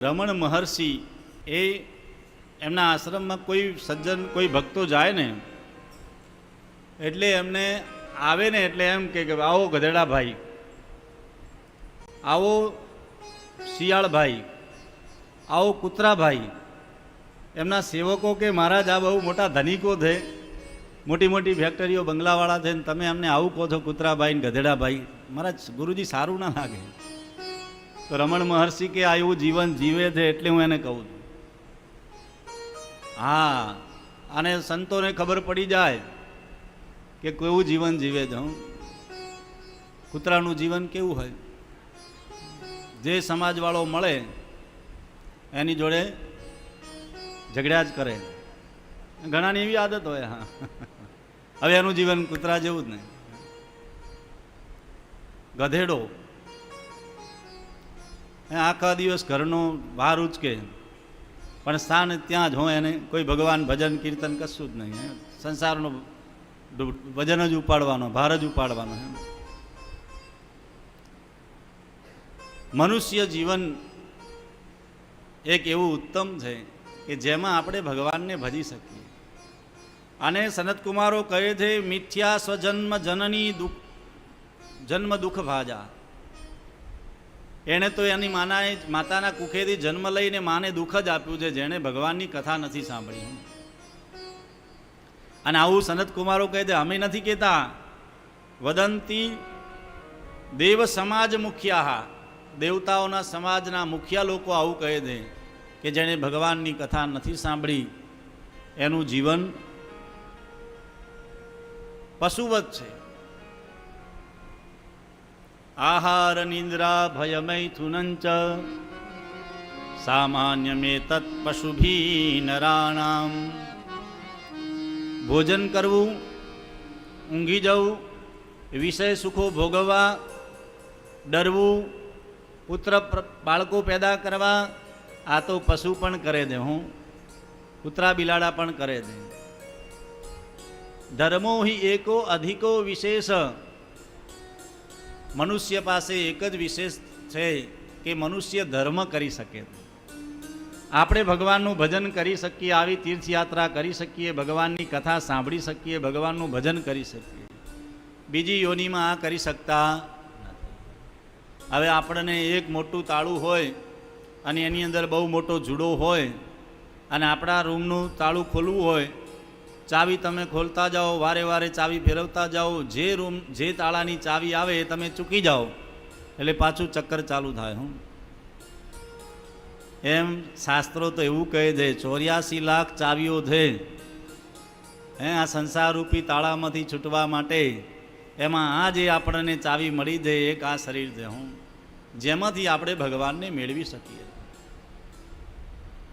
રમણ મહર્ષિ એ એમના આશ્રમમાં કોઈ સજ્જન, કોઈ ભક્તો જાય ને, એટલે એમને આવે ને એટલે એમ કે આવો ગધેડા ભાઈ, આવો શિયાળ ભાઈ, આવો કૂતરા ભાઈ, એમના સેવકો કે મહારાજ આ બહુ મોટા ધનિકો છે, મોટી મોટી ફેક્ટરીઓ બંગલાવાળા છે ને તમે એમને આવું કહો છો કૂતરાભાઈ ને ગધેડાભાઈ મહારાજ ગુરુજી સારું ના લાગે. તો રમણ મહર્ષિ કે આ એવું જીવન જીવે છે એટલે હું એને કહું છું. હા અને સંતોને ખબર પડી જાય કે કેવું જીવન જીવે છે, હું. કૂતરાનું જીવન કેવું હોય? જે સમાજવાળો મળે, એની જોડે ઝઘડ્યા જ કરે. ઘણાની એવી આદત હોય, હા. હવે એનું જીવન કૂતરા જેવું જ નહીં. ગધેડો આખા દિવસ ઘરનો બહાર ઉચકે પણ સ્થાન ત્યાં જ હોય એને કોઈ ભગવાન ભજન કીર્તન કશું જ નહીં. સંસારનો વજન જ ઉપાડવાનો, ભાર જ ઉપાડવાનો. મનુષ્ય જીવન એક એવું ઉત્તમ છે કે જેમાં આપણે ભગવાનને ભજી શકીએ. અને સનતકુમારો કહે છે, મિથ્યા સ્વજન્મ જનની દુઃખ, જન્મ દુઃખ ભાજા. એણે તો એની માનાએ માતાના કુખેથી જન્મ લઈને માને દુઃખ જ આપ્યું છે, જેણે ભગવાનની કથા નથી સાંભળી. અને આવું સનત કુમારો કહે છે, અમે નથી કહેતા. વદંતી દેવ સમાજ મુખ્યા દેવતાઓના સમાજના મુખ્ય લોકો આવું કહે છે કે જેણે ભગવાનની કથા નથી સાંભળી. એનું જીવન પશુવત છે. આહાર નિંદ્રા ભયમૈથુનંચ સામાન્ય મે તત્ પશુભી નરાણામ ભોજન કરવું ઊંઘી જવું વિષય સુખો ભોગવવા ડરવું પુત્ર પ્ર- બાળકો પેદા કરવા આ તો પશુ પણ કરે છે હું કૂતરા બિલાડા પણ કરે છે ધર્મો હિ એકો અધિકો વિશેષ મનુષ્ય પાસે એક જ વિશેષ છે કે મનુષ્ય ધર્મ કરી શકે. આપણે ભગવાનનું ભજન કરી શકીએ, આવી તીર્થયાત્રા કરી શકીએ, ભગવાનની કથા સાંભળી શકીએ, ભગવાનનું ભજન કરી શકીએ. બીજી યોનિમાં આ કરી શકતા હવે આપણને એક મોટું તાળું હોય અને એની અંદર બહુ મોટો જુડો હોય અને આપણા રૂમનું તાળું ખોલવું હોય ચાવી તમે ખોલતા જાઓ, વારે વારે ચાવી ફેરવતા જાઓ, જે રૂમ, જે તાળાની ચાવી આવે એ તમે ચૂકી જાઓ. એટલે પાછું ચક્કર ચાલુ થાય, હું. એમ શાસ્ત્રો તો એવું કહે છે, ચોર્યાસી લાખ ચાવીઓ છે. હે, આ સંસારરૂપી તાળામાંથી છૂટવા માટે એમાં આ જે આપણને ચાવી મળી છે, એક આ શરીર છે, હું. જેમાંથી આપણે ભગવાનને મેળવી શકીએ.